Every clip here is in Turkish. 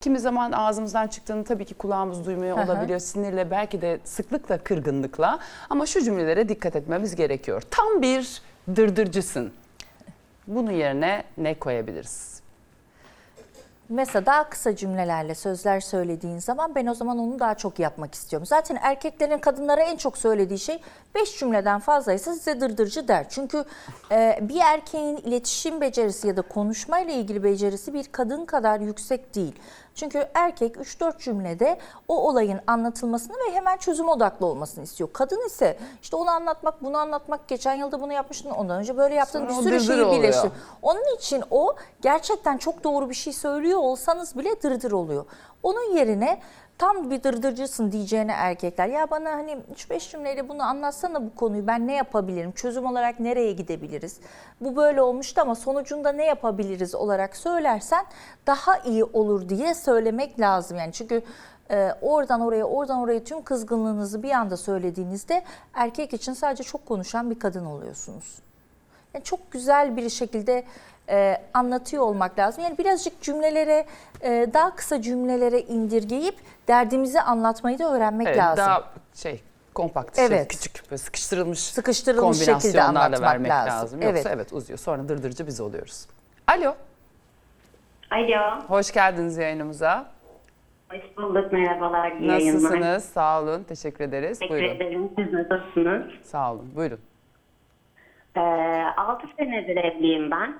Kimi zaman ağzımızdan çıktığını tabii ki kulağımız duymuyor olabilir. Sinirle belki de sıklıkla, kırgınlıkla. Ama şu cümlelere dikkat etmemiz gerekiyor. Tam bir dırdırcısın. Bunun yerine ne koyabiliriz? Mesela daha kısa cümlelerle sözler söylediğin zaman ben o zaman onu daha çok yapmak istiyorum. Zaten erkeklerin kadınlara en çok söylediği şey 5 cümleden fazlaysa size dırdırcı der. Çünkü e, bir erkeğin iletişim becerisi ya da konuşmayla ilgili becerisi bir kadın kadar yüksek değil. Çünkü erkek 3-4 cümlede o olayın anlatılmasını ve hemen çözüm odaklı olmasını istiyor. Kadın ise işte onu anlatmak, bunu anlatmak, geçen yılda bunu yapmıştın, ondan önce böyle yaptın, Sonra bir sürü şeyi birleştir. Onun için o gerçekten çok doğru bir şey söylüyor olsanız bile dırdır oluyor. Onun yerine tam bir dırdırcısın diyeceğine erkekler. Ya bana hani 3-5 cümleyle bunu anlatsana bu konuyu ben ne yapabilirim? Çözüm olarak nereye gidebiliriz? Bu böyle olmuştu ama sonucunda ne yapabiliriz olarak söylersen daha iyi olur diye söylemek lazım yani. Çünkü e, oradan oraya oradan oraya tüm kızgınlığınızı bir anda söylediğinizde erkek için sadece çok konuşan bir kadın oluyorsunuz. Yani çok güzel bir şekilde e, anlatıyor olmak lazım. Yani birazcık cümlelere, e, daha kısa cümlelere indirgeyip derdimizi anlatmayı da öğrenmek Evet, lazım. daha şey kompakt, şey, Evet. küçük, böyle sıkıştırılmış, Sıkıştırılmış şekilde anlatmak vermek lazım. lazım. Yoksa Evet. evet. uzuyor. Sonra dırdırcı biz oluyoruz. Alo, Alo, hoş geldiniz yayınımıza. hoş bulduk. Merhabalar, iyi yayınlar. Nasılsınız? Sağ olun, teşekkür ederiz. Teşekkür Buyurun. ederim. Siz nasılsınız? Sağ olun, buyurun. Ee, 6 senedir evliyim ben.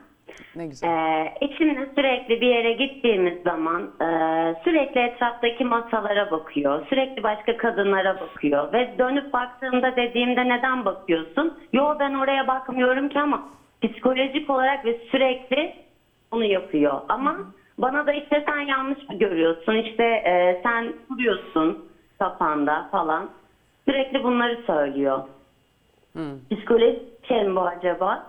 Ne güzel. Ee, eşimle sürekli bir yere gittiğimiz zaman e, sürekli etraftaki masalara bakıyor. Sürekli başka kadınlara bakıyor. Ve dönüp baktığımda dediğimde neden bakıyorsun? Yo ben oraya bakmıyorum ki ama psikolojik olarak ve sürekli bunu yapıyor. Ama bana da işte sen yanlış görüyorsun. İşte e, sen kuruyorsun kafanda falan. Sürekli bunları söylüyor. Psikolojik mi bu acaba?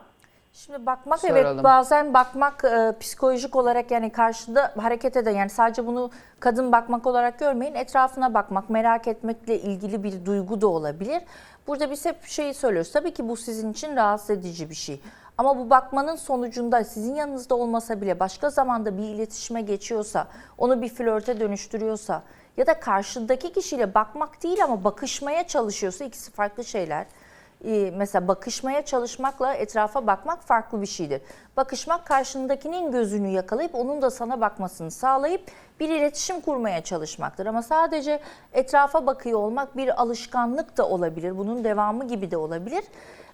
Şimdi bakmak Soralım. evet bazen bakmak e, psikolojik olarak yani karşıda hareket eden yani sadece bunu kadın bakmak olarak görmeyin etrafına bakmak merak etmekle ilgili bir duygu da olabilir. Burada biz hep şeyi söylüyoruz tabii ki bu sizin için rahatsız edici bir şey. Ama bu bakmanın sonucunda sizin yanınızda olmasa bile başka zamanda bir iletişime geçiyorsa, onu bir flörte dönüştürüyorsa ya da karşıdaki kişiyle bakmak değil ama bakışmaya çalışıyorsa ikisi farklı şeyler. Ee, mesela bakışmaya çalışmakla etrafa bakmak farklı bir şeydir. Bakışmak karşındakinin gözünü yakalayıp onun da sana bakmasını sağlayıp bir iletişim kurmaya çalışmaktır. Ama sadece etrafa bakıyor olmak bir alışkanlık da olabilir. Bunun devamı gibi de olabilir.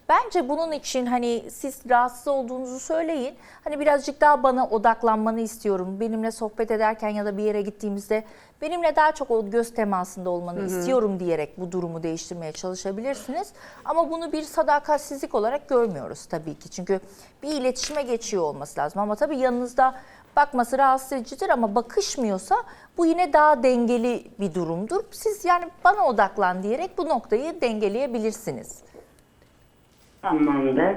Bence bunun için hani siz rahatsız olduğunuzu söyleyin. Hani birazcık daha bana odaklanmanı istiyorum. Benimle sohbet ederken ya da bir yere gittiğimizde benimle daha çok o göz temasında olmanı istiyorum diyerek bu durumu değiştirmeye çalışabilirsiniz. Ama bunu bir sadakatsizlik olarak görmüyoruz tabii ki. Çünkü bir iletişime geçiyor olması lazım. Ama tabii yanınızda bakması rahatsız edicidir ama bakışmıyorsa bu yine daha dengeli bir durumdur. Siz yani bana odaklan diyerek bu noktayı dengeleyebilirsiniz. Tamamdır.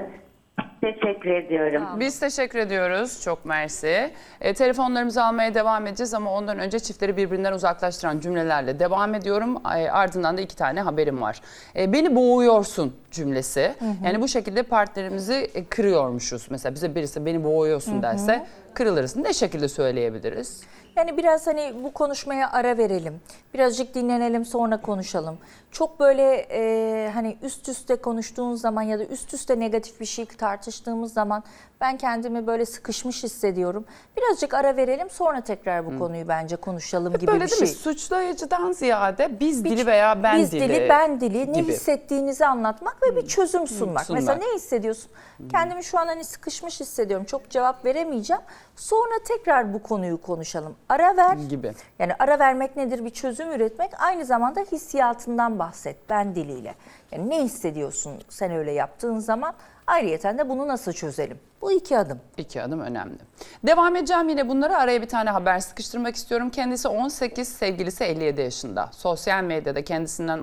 Teşekkür ediyorum. Biz teşekkür ediyoruz. Çok mersi. E, telefonlarımızı almaya devam edeceğiz ama ondan önce çiftleri birbirinden uzaklaştıran cümlelerle devam ediyorum. Ay, ardından da iki tane haberim var. E, beni boğuyorsun cümlesi. Yani bu şekilde partnerimizi e, kırıyormuşuz. Mesela bize birisi beni boğuyorsun derse kırılırız. Ne şekilde söyleyebiliriz? Yani biraz hani bu konuşmaya ara verelim. Birazcık dinlenelim sonra konuşalım. Çok böyle e, hani üst üste konuştuğun zaman ya da üst üste negatif bir şey tartıştığımız zaman ben kendimi böyle sıkışmış hissediyorum. Birazcık ara verelim sonra tekrar bu konuyu bence konuşalım gibi Böyle bir değil şey. mi? Suçlayıcıdan ziyade biz dili veya ben Biz dili. dili, ben dili, ne gibi. hissettiğinizi anlatmak ve bir çözüm sunmak. sunmak. Mesela ne hissediyorsun? Kendimi şu an hani sıkışmış hissediyorum. Çok cevap veremeyeceğim. Sonra tekrar bu konuyu konuşalım. Ara ver. Gibi. Yani ara vermek nedir? Bir çözüm üretmek. Aynı zamanda hissiyatından bahset ben diliyle. Yani ne hissediyorsun sen öyle yaptığın zaman? Ayrıyeten de bunu nasıl çözelim? Bu iki adım. İki adım önemli. Devam edeceğim yine bunları. Araya bir tane haber sıkıştırmak istiyorum. Kendisi 18, sevgilisi 57 yaşında. Sosyal medyada kendisinden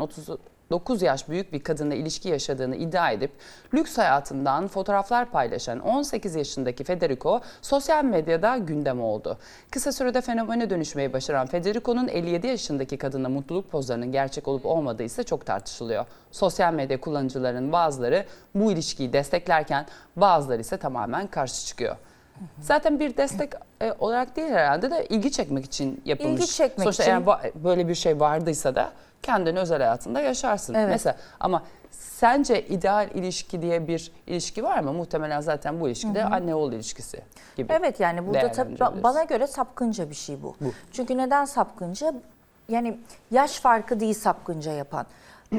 39 yaş büyük bir kadınla ilişki yaşadığını iddia edip lüks hayatından fotoğraflar paylaşan 18 yaşındaki Federico sosyal medyada gündem oldu. Kısa sürede fenomene dönüşmeyi başaran Federico'nun 57 yaşındaki kadınla mutluluk pozlarının gerçek olup olmadığı ise çok tartışılıyor. Sosyal medya kullanıcılarının bazıları bu ilişkiyi desteklerken bazıları ise tamamen karşı çıkıyor. Zaten bir destek e, olarak değil herhalde de ilgi çekmek için yapılmış. İlgi çekmek Sonuçta için. eğer va- böyle bir şey vardıysa da kendini özel hayatında yaşarsın. Evet. Mesela ama sence ideal ilişki diye bir ilişki var mı? Muhtemelen zaten bu ilişkide anne oğul ilişkisi gibi. Evet yani burada tabii bana göre sapkınca bir şey bu. Bu. Çünkü neden sapkınca? Yani yaş farkı değil sapkınca yapan.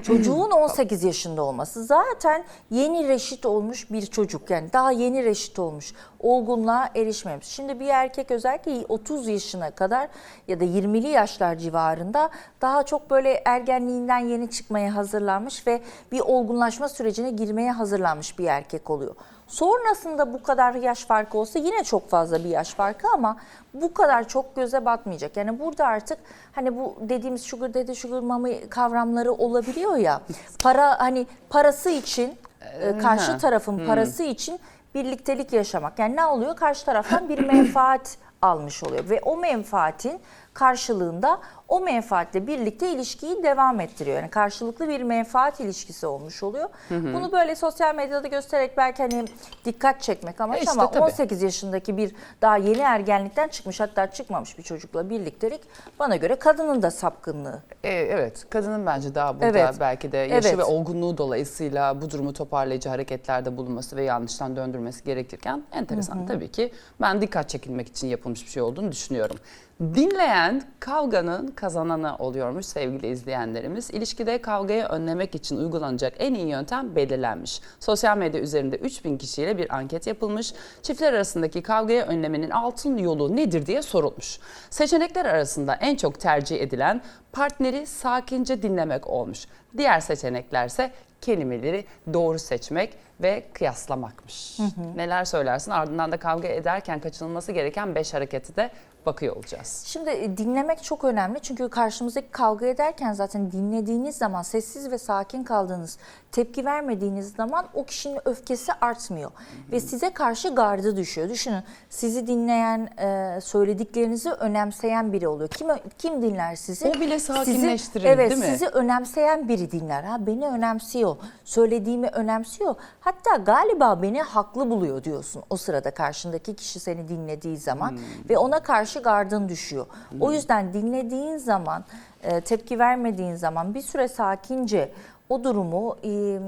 Çocuğun 18 yaşında olması zaten yeni reşit olmuş bir çocuk yani daha yeni reşit olmuş olgunluğa erişmemiş. Şimdi bir erkek özellikle 30 yaşına kadar ya da 20'li yaşlar civarında daha çok böyle ergenliğinden yeni çıkmaya hazırlanmış ve bir olgunlaşma sürecine girmeye hazırlanmış bir erkek oluyor. Sonrasında bu kadar yaş farkı olsa yine çok fazla bir yaş farkı ama bu kadar çok göze batmayacak. Yani burada artık hani bu dediğimiz sugar daddy sugar mommy kavramları olabiliyor ya. Para hani parası için e, karşı hı. tarafın parası için birliktelik yaşamak. Yani ne oluyor? Karşı taraftan bir menfaat almış oluyor ve o menfaatin karşılığında o menfaatle birlikte ilişkiyi devam ettiriyor. Yani karşılıklı bir menfaat ilişkisi olmuş oluyor. Bunu böyle sosyal medyada göstererek belki hani dikkat çekmek amaç E işte ama tabii. 18 yaşındaki bir daha yeni ergenlikten çıkmış hatta çıkmamış bir çocukla birliktelik bana göre kadının da sapkınlığı. E, evet, kadının bence daha burada Evet. belki de yaşı Evet. ve olgunluğu dolayısıyla bu durumu toparlayıcı hareketlerde bulunması ve yanlıştan döndürmesi gerekirken enteresan tabii ki ben dikkat çekilmek için yapılmış bir şey olduğunu düşünüyorum. Dinleyen kavganın kazananı oluyormuş sevgili izleyenlerimiz. İlişkide kavgayı önlemek için uygulanacak en iyi yöntem belirlenmiş. Sosyal medya üzerinde 3000 kişiyle bir anket yapılmış. Çiftler arasındaki kavgayı önlemenin altın yolu nedir diye sorulmuş. Seçenekler arasında en çok tercih edilen partneri sakince dinlemek olmuş. Diğer seçeneklerse kelimeleri doğru seçmek ve kıyaslamakmış. Neler söylersin? Ardından da kavga ederken kaçınılması gereken 5 hareketi de bakıyor olacağız. Şimdi e, dinlemek çok önemli çünkü karşımızdaki kavga ederken zaten dinlediğiniz zaman sessiz ve sakin kaldığınız, tepki vermediğiniz zaman o kişinin öfkesi artmıyor ve size karşı gardı düşüyor. Düşünün sizi dinleyen, e, söylediklerinizi önemseyen biri oluyor. Kim kim dinler sizi? O bile Sizi- sakinleştirir, evet, değil mi? sizi önemseyen biri dinler. Ha beni önemsiyor, söylediğimi önemsiyor. Hatta galiba beni haklı buluyor diyorsun o sırada karşındaki kişi seni dinlediği zaman Hmm. ve ona karşı gardın düşüyor. O yüzden dinlediğin zaman, e, tepki vermediğin zaman bir süre sakince o durumu e,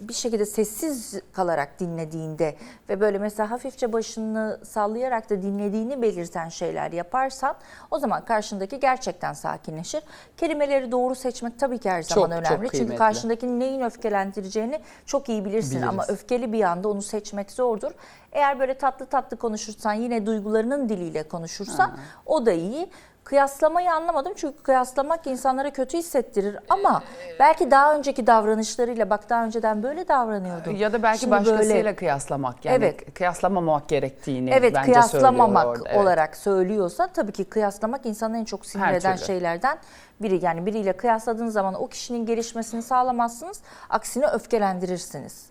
bir şekilde sessiz kalarak dinlediğinde ve böyle mesela hafifçe başını sallayarak da dinlediğini belirten şeyler yaparsan o zaman karşındaki gerçekten sakinleşir. Kelimeleri doğru seçmek tabii ki her zaman Çok, çok önemli. Çünkü kıymetli. karşındakinin neyin öfkelendireceğini çok iyi bilirsin Biliriz. ama öfkeli bir anda onu seçmek zordur. Eğer böyle tatlı tatlı konuşursan yine duygularının diliyle konuşursan o da iyi. Kıyaslamayı anlamadım çünkü kıyaslamak insanlara kötü hissettirir ama belki daha önceki davranışlarıyla bak daha önceden böyle davranıyordu. Ya da belki Şimdi başkasıyla böyle- kıyaslamak yani Evet. kıyaslamamak gerektiğini Evet bence kıyaslamamak orada. Evet. olarak söylüyorsa tabii ki kıyaslamak insanı en çok sinir Her eden türlü. şeylerden biri. Yani biriyle kıyasladığınız zaman o kişinin gelişmesini sağlamazsınız. Aksine öfkelendirirsiniz.